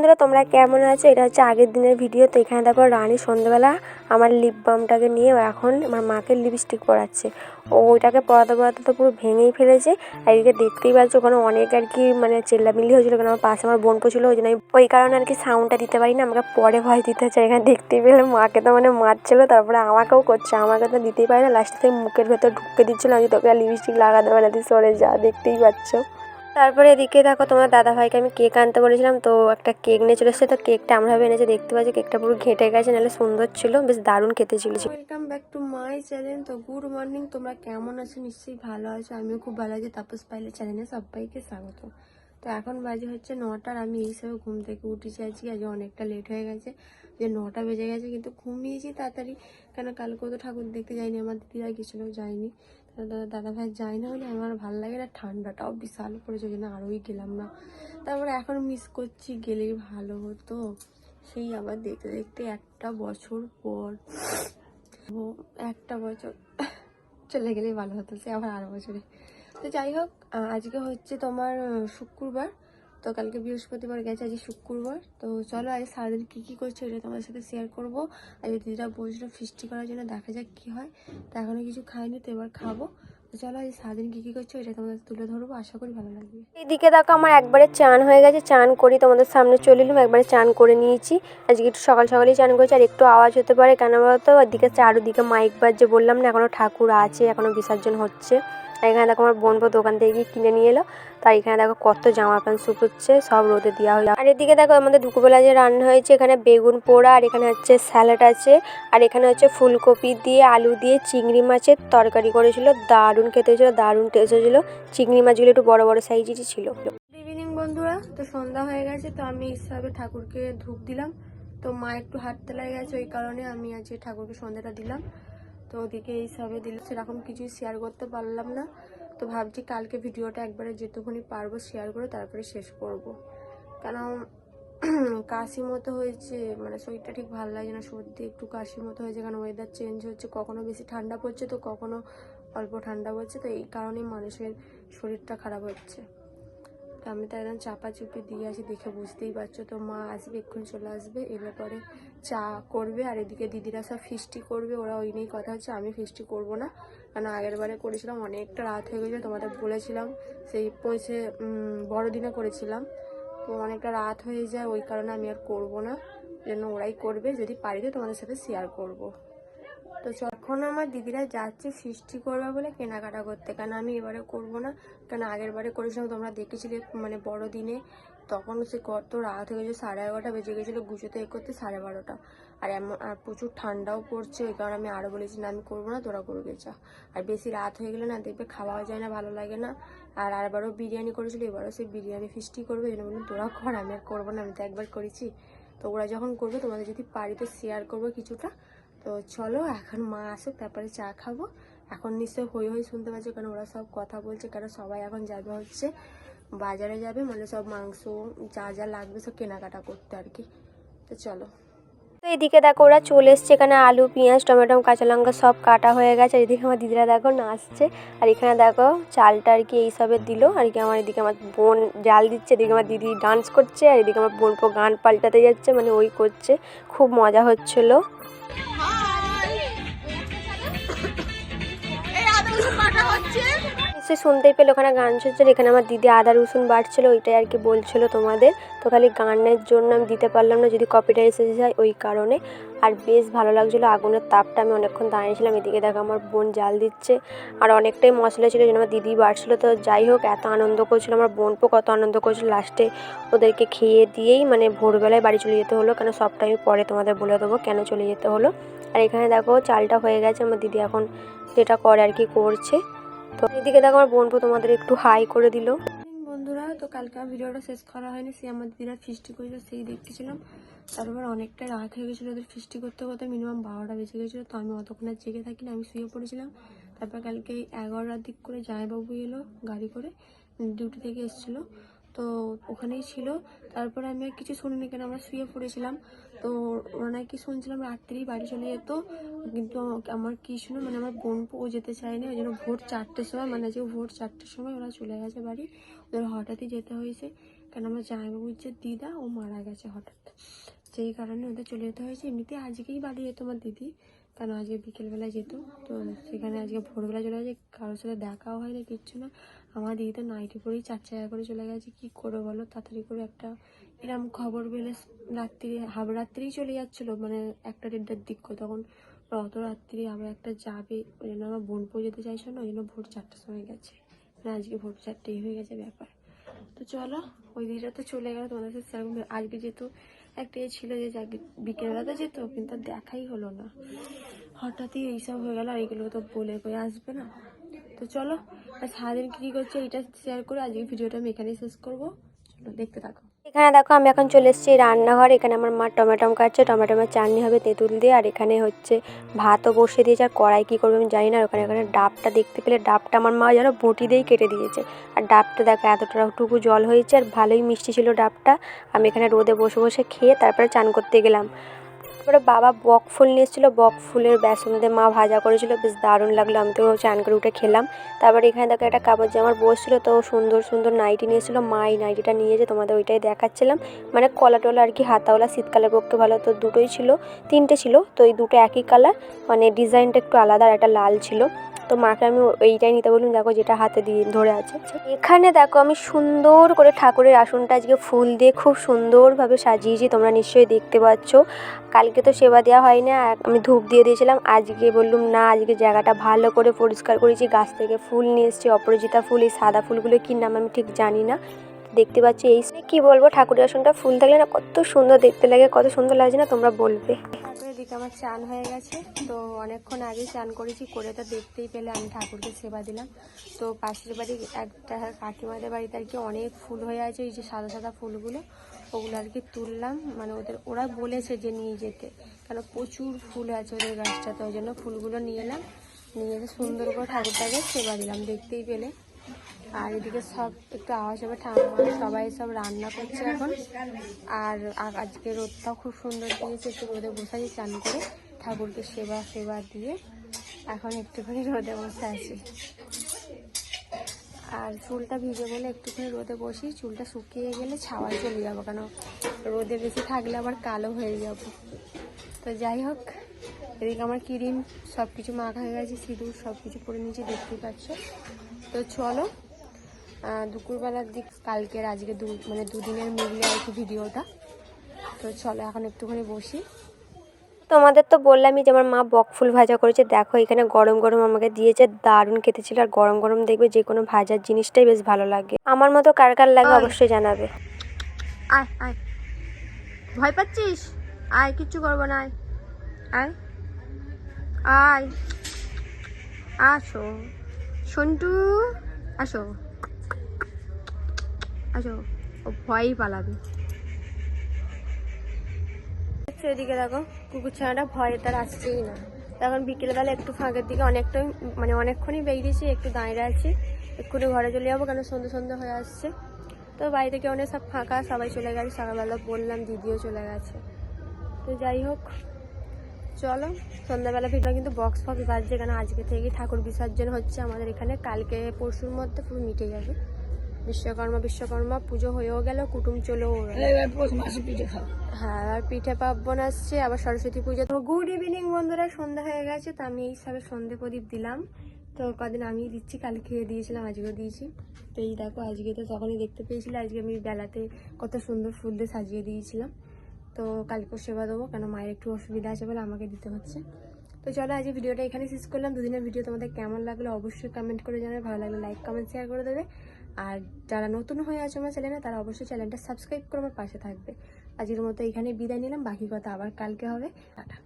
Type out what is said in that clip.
বন্ধুরা, তোমরা কেমন আছো? এটা হচ্ছে আগের দিনের ভিডিও তো এখানে দেখো রানী সন্ধ্যেবেলা আমার লিপ বামটাকে নিয়ে এখন আমার মাকে লিপস্টিক পরাচ্ছে। ও ওইটাকে পরাতে পরাতে তো পুরো ভেঙেই ফেলেছে। আর এদিকে দেখতেই পাচ্ছ ওখানে অনেক আর কি মানে চেল্লামিল্লি হয়েছিল কারণ আমার পাশে আমার বোন ছিল ওই জন্য ওই কারণে আর কি সাউন্ডটা দিতে পারি না আমাকে পরে ভয় দিতে হচ্ছে। এখানে দেখতেই পেলে মাকে তো মানে মারছিল, তারপরে আমাকেও করছে, আমাকে তো দিতেই পারি না। লাস্টে মুখের ভেতর ঢুকে দিচ্ছিল, আমি তোকে লিপস্টিক লাগাতে পারি তুই সরে যা, দেখতেই পাচ্ছ। তারপরে এদিকে দেখো তোমার দাদা ভাইকে আমি কেক আনতে বলেছিলাম, তো একটা কেক নিয়ে চলে এসেছে। তো কেকটা আমরাভাবে এনেছে, দেখতে পাচ্ছি কেকটা পুরো ঘেঁটে গেছে, নাহলে সুন্দর ছিল, বেশ দারুণ খেতে ছিল। Welcome back to my channel তো গুড মর্নিং তোমরা কেমন আছো? নিশ্চয়ই ভালো আছো, আমিও খুব ভালো আছি, তাপস পাইলে চ্যানেলে সবাইকে স্বাগত। তো এখন বাজে হচ্ছে নটার, আমি এই সময় ঘুম থেকে উঠেছি আজকে আজকে অনেকটা লেট হয়ে গেছে। যে নটা বেজে গেছে, কিন্তু ঘুমিয়েছি তাড়াতাড়ি। কেন কালকেও তো ঠাকুর দেখতে যাইনি, আমার দিদিরা গেছিল যায়নি। দাদা ভাই যায় না বলে আমার ভালো লাগে না, ঠান্ডাটাও বিশাল পড়েছে, ওই জন্য আরোই গেলাম না। তারপরে এখন মিস করছি গেলেই ভালো হতো। সেই আবার দেখতে দেখতে একটা বছর পর, একটা বছর চলে গেলেই ভালো হতো, সে আবার আরও বছরে। তো যাই হোক আজকে হচ্ছে তোমার, শুক্রবার। তো কালকে বৃহস্পতিবার গেছে আজ শুক্রবার। তো চলো, আজ সারাদিন কী কী করছ এটা তোমাদের সাথে শেয়ার করব। আর দিদিরা বলছিল ফিস্টি করার জন্য দেখা যাক কী হয়। তো এখনও কিছু খাইনি, তো এবার খাব। চলো, আজ সারাদিন কী কী করছ এটা তোমাদের তুলে ধরবো, আশা করি ভালো লাগবে। এইদিকে দেখো, আমার একবারে চান হয়ে গেছে, চান করি তোমাদের সামনে চলে এলাম, একবারে চান করে নিয়েছি। আজকে একটু সকাল সকালেই চান করেছি, আর একটু আওয়াজ হতে পারে, কেন বলতো? ওদিকে চারুদিকে মাইক বাজছে, বললাম না, এখনও ঠাকুর আছে, এখনও বিসর্জন হচ্ছে। এখানে দেখো, আমার বোন দোকান থেকে গিয়ে কিনে নিয়ে এলো। তার এখানে দেখো কত জামা প্যান্ট শুকোচ্ছে সব রোদে দেওয়া হলো আর এদিকে দেখো আমাদের দুপুরবেলা যে রান্না হয়েছে, এখানে বেগুন পোড়া আর এখানে হচ্ছে স্যালাড আছে। আর এখানে হচ্ছে ফুলকপি দিয়ে আলু দিয়ে চিংড়ি মাছের তরকারি করেছিল, দারুণ খেতে হয়েছিল, দারুণ টেস্ট হয়েছিল। চিংড়ি মাছগুলো একটু বড় বড় সাইজেরই ছিল। বন্ধুরা, তো সন্ধ্যা হয়ে গেছে, তো আমি হিসাবে ঠাকুরকে ধূপ দিলাম। তো মা একটু হাঁটতে লেগে গেছে, ওই কারণে আমি আজকে ঠাকুরকে সন্ধ্যাটা দিলাম। তো ওদিকে এইসবে দিল সেরকম কিছুই শেয়ার করতে পারলাম না। তো ভাবছি কালকে ভিডিওটা একবারে যেটুকুনি পারব শেয়ার করে তারপরে শেষ করব। কারণ কাশি মতো হয়েছে মানে শরীরটা ঠিক ভালো লাগছে না, সর্দি, একটু কাশি মতো হয়েছে, কারণ ওয়েদার চেঞ্জ হচ্ছে, কখনো বেশি ঠান্ডা পড়ছে তো কখনো অল্প ঠান্ডা পড়ছে, তো এই কারণেই মানুষের শরীরটা খারাপ হচ্ছে তো আমি তো একদম চাপাচুপি দিয়ে আছি, দেখে বুঝতেই পারছ, তো মা আসবে, এক্ষুনি চলে আসবে এলে পরে চা করবে আর এদিকে দিদিরা সব ফিস্টি করবে, ওরা ওই নিয়েই কথা হচ্ছে, আমি ফিস্টি করব না। কেন আগের বারে করেছিলাম, অনেকটা রাত হয়ে গেছিল, তোমাদের বলেছিলাম, সেই পৌঁছে বড়দিনে করেছিলাম। তো অনেকটা রাত হয়ে যায়, ওই কারণে আমি আর করব না। যেন ওরাই করবে, যদি পারি তো তোমাদের সাথে শেয়ার করব। তো যখন আমার দিদিরা যাচ্ছে সৃষ্টি করবে বলে কেনাকাটা করতে কারণ আমি এবারে করব না? কারণ আগের বারে করেছিলাম তোমরা দেখেছিলে মানে বড় দিনে তখন সে কত রাত হয়ে গেছিল সাড়ে এগারোটা বেজে গেছিল, গুছোতে এ করতে সাড়ে বারোটা। আর এমন আর প্রচুর ঠান্ডাও পড়ছে, ওই কারণে আমি আরও বলেছি, না, আমি করব না, তোরা করবে চা আর বেশি রাত হয়ে গেলে না, দেখবে খাওয়াও যায় না, ভালো লাগে না। আর আরবারও বিরিয়ানি করেছিল, এবারও সে বিরিয়ানি ফিস্টি করবে এই জন্য বললাম, তোরা কর, আমি আর করব না, আমি তো একবার করেছি। তো ওরা যখন করবে, তোমাদের যদি পারি তো শেয়ার করব কিছুটা তো চলো, এখন মা আসুক, তারপরে চা খাব। এখন নিশ্চয়ই হই হই শুনতে পাচ্ছি, কারণ ওরা সব কথা বলছে, কারণ সবাই এখন যাবে হচ্ছে বাজারে যাবে মানে সব মাংস, যা যা লাগবে সব কেনাকাটা করতে আর কি। তো চলো। তো এদিকে দেখো, ওরা চলে এসছে, এখানে আলু, পেঁয়াজ, টমেটো, কাঁচা লঙ্কা সব কাটা হয়ে গেছে। আর এদিকে আমার দিদিরা দেখো নাচছে, আর এখানে দেখো চালটা আর কি এইসবে দিল, আর কি আমার এদিকে আমার বোন জাল দিচ্ছে, এদিকে আমার দিদি ডান্স করছে, আর এদিকে আমার বোন গান পাল্টাতে যাচ্ছে মানে ওই করছে, খুব মজা হচ্ছিল। সে শুনতেই পেল ওখানে গান চলছিল এখানে আমার দিদি আদা, রসুন বাড়ছিল, ওইটাই আর কি বলছিল তোমাদের। তো খালি গানের জন্য আমি দিতে পারলাম না, যদি কপিটা এসে যায় ওই কারণে। আর বেশ ভালো লাগছিল, আগুনের তাপটা আমি অনেকক্ষণ দাঁড়িয়েছিলাম। এদিকে দেখো আমার বোন জাল দিচ্ছে। আর অনেকটাই মশলা ছিল, যেন আমার দিদি বাড়ছিল। তো যাই হোক, এত আনন্দ করছিল আমার বোনপো কত আনন্দ করছিল। লাস্টে ওদেরকে খেয়ে দিয়েই মানে ভোরবেলায় বাড়ি চলে যেতে হলো। কেন সবটা আমি পরে তোমাদের বলে দেবো কেন চলে যেতে হলো। আর এখানে দেখো চালটা হয়ে গেছে, আমার দিদি এখন যেটা করে আর কি করছে। তো এদিকে দেখো আমার বোনপো তোমাদের একটু হাই করে দিল। বন্ধুরা, তো কালকে আমার ভিডিওটা শেষ করা হয়নি সে আমার বিরাট ফিস্টি করেছিল, সেই দেখতেছিলাম। তারপর অনেকটা রাত হয়ে গেছিল ওদের ফিস্টি করতে করতে মিনিমাম বারোটা বেজে গেছিল, তো আমি অতক্ষণ আর জেগে থাকি না, আমি শুয়ে পড়েছিলাম। তারপর কালকে এগারোটার দিক করে জামাইবাবু এলো গাড়ি করে ডিউটি থেকে এসেছিল। তো ওখানেই ছিল। তারপরে আমি আর কিছু শুনিনি কেন, আমরা শুয়ে পড়েছিলাম। তো ওরা নাকি শুনছিলাম রাত্রেই বাড়ি চলে যেত, কিন্তু আমার কি শুনে মানে আমার বোন ও যেতে চায়নি, ওই জন্য ভোর চারটের সময় মানে যে ভোর চারটের সময় ওরা চলে গেছে বাড়ি। ওদের হঠাৎই যেতে হয়েছে। কেন আমার জামাইবাবুর যে দিদা, ও মারা গেছে হঠাৎ। সেই কারণে ওদের চলে যেতে হয়েছে। এমনিতে আজকেই বাড়ি যেত আমার দিদি, কেন আজকে বিকেলবেলায় যেত। তো সেখানে আজকে ভোরবেলা চলে গেছে, কারোর সাথে দেখাও হয় না কিচ্ছু না। আমার দিদি তো নাইটি পরেই চার চাকা করে চলে গেছে। কি করে বলো? তাড়াতাড়ি করে একটা এরম খবর পেলে রাত্রি হাফ রাত্রিই চলে যাচ্ছিল মানে একটা দেড়টার দিক তখন অত রাত্রি আবার একটা যাবে, ওই জন্য আমার বোনপো যেতে চাইছিল না, ওই জন্য ভোর চারটার সময় গেছে। মানে আজকে ভোর চারটেই হয়ে গেছে ব্যাপার। তো চলো, ওই দিদিটা তো চলে গেলো, তোমাদের সাথে সেরকম আজকে যেহেতু একটা এ ছিল যে, যাকে বিকেলবেলাতে যেত, কিন্তু দেখাই হলো না। হঠাৎই এইসব হয়ে গেল, আর এইগুলো তো বলে কই আসবে না। তো চলো, আর সারাদিন কী কী করছে এটা শেয়ার করে আজকে ভিডিওটা আমি এখানেই শেষ করব। চলো, দেখতে থাকো। এখানে দেখো, আমি এখন চলে এসেছি রান্নাঘর। এখানে আমার মা টমেটম কাটছে টমেটোমের চাটনি হবে তেঁতুল দিয়ে, আর এখানে হচ্ছে ভাতও বসিয়ে দিয়েছে। আর কড়াই কী করবে আমি জানি না ওখানে এখানে ডাবটা দেখতে পেলে, ডাবটা আমার মা যেন বটি দিয়েই কেটে দিয়েছে। আর ডাবটা দেখো, এতটাটুকু জল হয়েছে, আর ভালোই মিষ্টি ছিল ডাবটা। আমি এখানে রোদে বসে বসে খেয়ে তারপরে চান করতে গেলাম। তারপরে বাবা বক ফুল নিয়ে এসেছিল বক ফুলের বেসন দিয়ে মা ভাজা করেছিল, বেশ দারুণ লাগল। আমি তো চান করে উঠে খেলাম। তারপরে এখানে দেখো একটা কাপড় জামার বসছিল, তো সুন্দর সুন্দর নাইটি নিয়েছিল। মা এই নাইটিটা নিয়ে যে তোমাদের ওইটাই দেখাচ্ছিলাম। মানে কলা টলা আর কি, হাতাওয়ালা শীতকালের পক্ষে ভালো। তো দুটোই ছিল, তিনটে ছিল, তো এই দুটো একই কালার। মানে ডিজাইনটা একটু আলাদা আর একটা লাল ছিল। তো মাকে আমি এইটাই নিতে বললাম, দেখো যেটা হাতে দিয়ে ধরে আছে। এখানে দেখো আমি সুন্দর করে ঠাকুরের আসনটা আজকে ফুল দিয়ে খুব সুন্দরভাবে সাজিয়েছি, তোমরা নিশ্চয়ই দেখতে পাচ্ছ। কালকে তো সেবা দেওয়া হয় না আমি ধূপ দিয়ে দিয়েছিলাম, আজকে বললুম, না, আজকে জায়গাটা ভালো করে পরিষ্কার করেছি, গাছ থেকে ফুল নিয়ে এসেছি, অপরাজিতা ফুল, এই সাদা ফুলগুলো কী নাম আমি ঠিক জানি না। দেখতে পাচ্ছি, এই কি বলব, ঠাকুরের আসনটা ফুল থাকলে না কত সুন্দর দেখতে লাগে, কত সুন্দর লাগছে না তোমরা বলবে। এদিকে আমার চান হয়ে গেছে। তো অনেকক্ষণ আগে চান করেছি, করে তো দেখতেই পেলে আমি ঠাকুরকে সেবা দিলাম। তো পাশের বাড়ি একটা কাকিমাদের বাড়িতে আর কি অনেক ফুল হয়ে আছে, এই যে সাদা সাদা ফুলগুলো। ওগুলো আর কি তুললাম। মানে ওদের, ওরা বলেছে যে নিয়ে যেতে। কেন প্রচুর ফুল আছে ওদের গাছটাতে, ওই জন্য ফুলগুলো নিয়ে এলাম। নিয়ে এসে সুন্দর করে ঠাকুরটাকে সেবা দিলাম, দেখতেই পেলে। আর এদিকে সব একটু আওয়াজ হবে ঠান্ডা সবাই সব রান্না করছে এখন। আর আজকে রোদটাও খুব সুন্দর দিয়েছে, একটু রোদে বসাই, চান করে ঠাকুরকে সেবা সেবা দিয়ে এখন একটুখানি রোদে বসে আছি। আর চুলটা ভিজে বলে একটুখানি রোদে বসি, চুলটা শুকিয়ে গেলে ছাওয়ায় চলে যাব, কেন রোদে বেশি থাকলে আবার কালো হয়ে যাব। তো যাই হোক, এদিকে আমার ক্রিম সব কিছু মাখা হয়ে গেছে, সিঁদুর সব কিছু পরে নিয়েছি, দেখতেই পাচ্ছ। তো চলো দুপুরবেলার দিক কালকের আজকে দু মানে দুদিনের মিলিয়ে আর কি ভিডিওটা। তো চলো এখন একটুখানি বসি। তোমাদের তো বললামই যে আমার মা বক ফুল ভাজা করেছে। দেখো এখানে গরম গরম আমাকে দিয়েছে দারুণ খেতে ছিল আর গরম গরম দেখবে যে কোনো ভাজার জিনিসটাই বেশ ভালো লাগে। আমার মতো কার কার লাগে অবশ্যই জানাবে। আয় আয়। ভয় পাচ্ছিস? আয় কিচ্ছু করব না আয়। আয়। আয়। আসো। সন্টু আসো। আসো, ও ভয়ই পালাবে। এদিকে দেখো, কুকুর ছানাটা ভয়ে তার আসছেই না। তখন বিকেলবেলা একটু ফাঁকের দিকে অনেকটাই মানে অনেকক্ষণই বেরিয়েছি, একটু দাঁড়িয়ে আছি। এক্ষুনি ঘরে চলে যাব, কেন সন্ধ্যে সন্ধ্যে হয়ে আসছে। তো বাড়ি থেকে অনেক সব ফাঁকা, সবাই চলে গেছে। সকালবেলা বললাম দিদিও চলে গেছে। তো যাই হোক, চলো। সন্ধ্যাবেলা ভিডিও কিন্তু বক্স ফক্স বাজছে, কেন আজকে থেকে ঠাকুর বিসর্জন হচ্ছে আমাদের এখানে। কালকে পরশুর মধ্যে পুরো মিটে যাবে। বিশ্বকর্মা বিশ্বকর্মা পুজো হয়েও গেল কুটুম চলেও হ্যাঁ আর পিঠে পার্বণ আসছে আবার সরস্বতী পুজো। তো গুড ইভিনিং বন্ধুরা সন্ধ্যা হয়ে গেছে তো আমি এই সবে সন্ধে প্রদীপ দিলাম। তো কদিন আমি দিচ্ছি কালকে খেয়ে দিয়েছিলাম আজকেও দিয়েছি। তো এই দেখো আজকে তো তখনই দেখতে পেয়েছিলে আজকে আমি বেলাতে কত সুন্দর ফুল দিয়ে সাজিয়ে দিয়েছিলাম। তো কালকেও সেবা দেবো কেন মায়ের একটু অসুবিধা আছে বলে আমাকে দিতে হচ্ছে। তো চলো আজ ভিডিওটা এখানে শেষ করলাম। দুদিনের ভিডিও তোমাদের কেমন লাগল অবশ্যই কমেন্ট করে জানাবে ভালো লাগলে লাইক কমেন্ট শেয়ার করে দেবে। আর যারা নতুন হয়ে আছে আমার চ্যানেলে, তারা অবশ্যই চ্যানেলটা সাবস্ক্রাইব করে আমার পাশে থাকবে। আজকের মতো এখানে বিদায় নিলাম। বাকি কথা আবার কালকে হবে। টাটা।